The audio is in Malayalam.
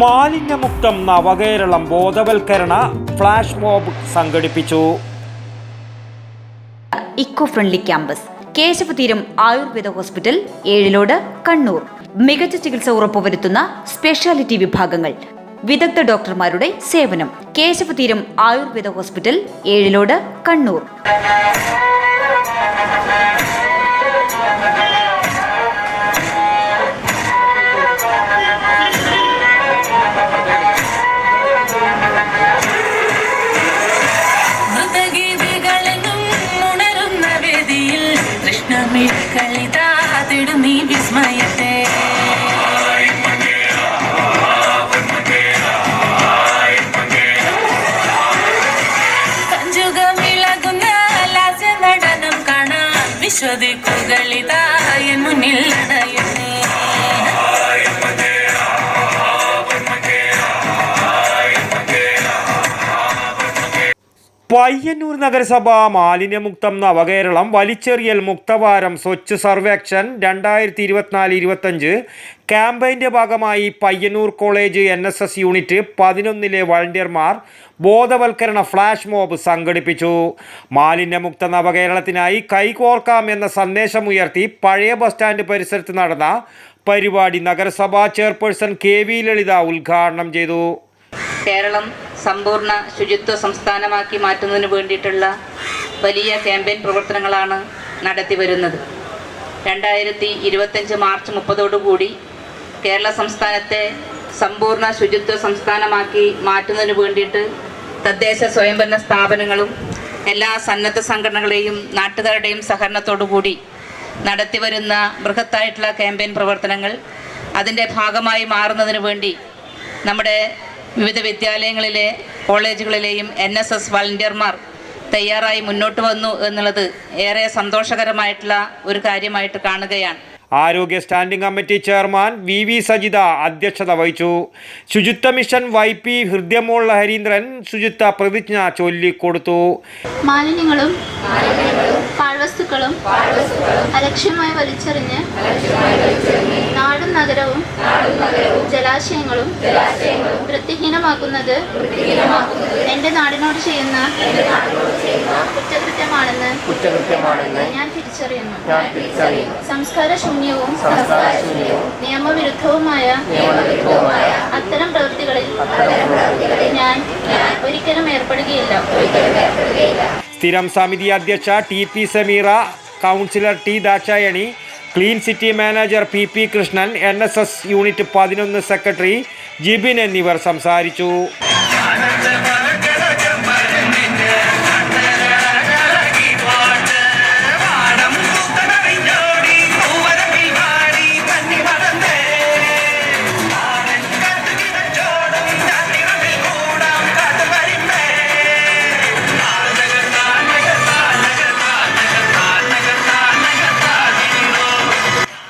മാലിന്യമുക്തം നവകേരളം ബോധവൽക്കരണ ഫ്ലാഷ് മോബ് സംഘടിപ്പിച്ചു. Eco friendly campus Keshavatheeram Ayurveda hospital Ezhilode Kannur. മികച്ച ചികിത്സ ഉറപ്പുവരുത്തുന്ന സ്പെഷ്യാലിറ്റി വിഭാഗങ്ങൾ. വിദഗ്ധ ഡോക്ടർമാരുടെ സേവനം കേശവതീരം ആയുർവേദ ഹോസ്പിറ്റൽ ഏഴിലോട് കണ്ണൂർ. കൃഷ്ണമിഴിക്കളിതാതിടും നീ വിസ്മയത്തെ. കാണാൻ വിശ്വദിക്കുകളിതായൻ മുന്നിൽ നടയുന്നേ പയ്യന്നൂർ നഗരസഭ മാലിന്യമുക്തം നവകേരളം വലിച്ചെറിയൽ മുക്തവാരം സ്വച്ഛ് സർവേക്ഷൻ രണ്ടായിരത്തി ഇരുപത്തിനാല് ഇരുപത്തഞ്ച് ക്യാമ്പയിന്റെ ഭാഗമായി Payyannur college N S S unit പതിനൊന്നിലെ വളണ്ടിയർമാർ ബോധവൽക്കരണ ഫ്ലാഷ് മോബ് സംഘടിപ്പിച്ചു. മാലിന്യമുക്ത നവകേരളത്തിനായി കൈകോർക്കാം എന്ന സന്ദേശമുയർത്തി പഴയ ബസ് സ്റ്റാൻഡ് പരിസരത്ത് നടന്ന പരിപാടി നഗരസഭാ ചെയർപേഴ്സൺ കെ വി ലളിത ഉദ്ഘാടനം ചെയ്തു. കേരളം സമ്പൂർണ ശുചിത്വ സംസ്ഥാനമാക്കി മാറ്റുന്നതിന് വേണ്ടിയിട്ടുള്ള വലിയ ക്യാമ്പയിൻ പ്രവർത്തനങ്ങളാണ് നടത്തി വരുന്നത്. രണ്ടായിരത്തി ഇരുപത്തഞ്ച് മാർച്ച് മുപ്പതോടുകൂടി കേരള സംസ്ഥാനത്തെ സമ്പൂർണ ശുചിത്വ സംസ്ഥാനമാക്കി മാറ്റുന്നതിന് വേണ്ടിയിട്ട് തദ്ദേശ സ്വയംഭരണ സ്ഥാപനങ്ങളും എല്ലാ സന്നദ്ധ സംഘടനകളെയും നാട്ടുകാരുടെയും സഹകരണത്തോടുകൂടി നടത്തിവരുന്ന ബൃഹത്തായിട്ടുള്ള ക്യാമ്പയിൻ പ്രവർത്തനങ്ങൾ അതിന്റെ ഭാഗമായി മാറുന്നതിന് വേണ്ടി നമ്മുടെ വിവിധ വിദ്യാലയങ്ങളിലെ കോളേജുകളിലെയും എൻ എസ് എസ് വളണ്ടിയർമാർ തയ്യാറായി മുന്നോട്ട് വന്നു എന്നുള്ളത് ഏറെ സന്തോഷകരമായിട്ടുള്ള ഒരു കാര്യമായിട്ട് കാണുകയാണ്. ആരോഗ്യ standing committee chairman V V Sajitha അധ്യക്ഷത വഹിച്ചു. ശുചിത്വ mission Y P Hridyamol Harindran ശുചിത്വ പ്രതിജ്ഞ ചൊല്ലിക്കൊടുത്തു. മാലിന്യങ്ങളും പാഴ്വസ്തുക്കളും അലക്ഷ്യമായി വലിച്ചെറിഞ്ഞ് നാടും നഗരവും ജലാശയങ്ങളും വൃത്തിഹീനമാക്കുന്നത് എന്റെ നാടിനോട് ചെയ്യുന്ന കുറ്റകൃത്യമാണെന്ന് ഞാൻ തിരിച്ചറിയുന്നു. സംസ്കാര ശൂന്യവും നിയമവിരുദ്ധവുമായ അത്തരം പ്രവൃത്തികളിൽ ഞാൻ ഒരിക്കലും ഏർപ്പെടുകയില്ല. സ്ഥിരം സമിതി അധ്യക്ഷ T P Sameera councillor T Dakshayani clean city manager P P Krishnan N unit പതിനൊന്ന് സെക്രട്ടറി ജിബിൻ എന്നിവർ സംസാരിച്ചു.